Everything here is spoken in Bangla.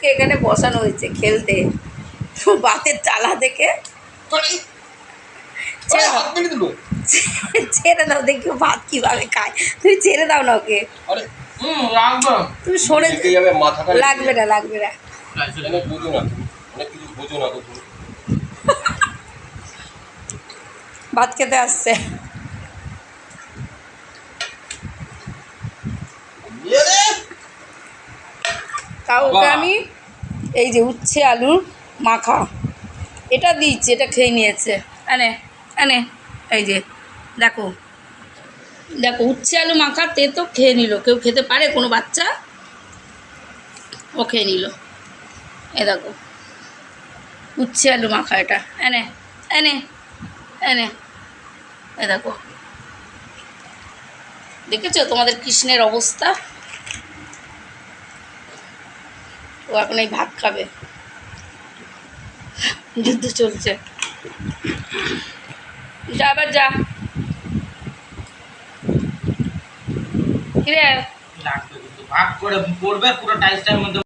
বাবুকে এখানে বসানো হয়েছে খেলতে। বাতের চালা থেকে ছেড়ে দাও। হাত মেরে দিল ছেড়ে দাও দেখি ও ভাত কীভাবে খায়। তুমি ছেড়ে দাও না ওকে। আরে হুম লাগবে তুমি সরে ঢেকে যাবে মাথাটা লাগবে না লাগবে না। ভাত খেতে আসছে। তাও ওকে বাহ। আমি এই যে উচ্ছে আলুর মাখা। এটা দিচ্ছি এটা খেয়ে নিয়েছে। এনে এনে এই যে দেখো। দেখো উচ্ছে আলু মাখা তে তো খেয়ে নিল। কেউ খেতে পারে? কোনো বাচ্চা? ও খেয়ে নিল। এ দেখো। উচ্ছে আলু মাখা এটা। এনে এনে এনে। এ দেখো। দেখেছ তোমাদের কৃষ্ণের অবস্থা? ও এখন এই ভাত খাবে। যুদ্ধ চলছে। যা আবার যা। কিরে? ভাগ করে পড়বে, পুরো টাইসটার মধ্যে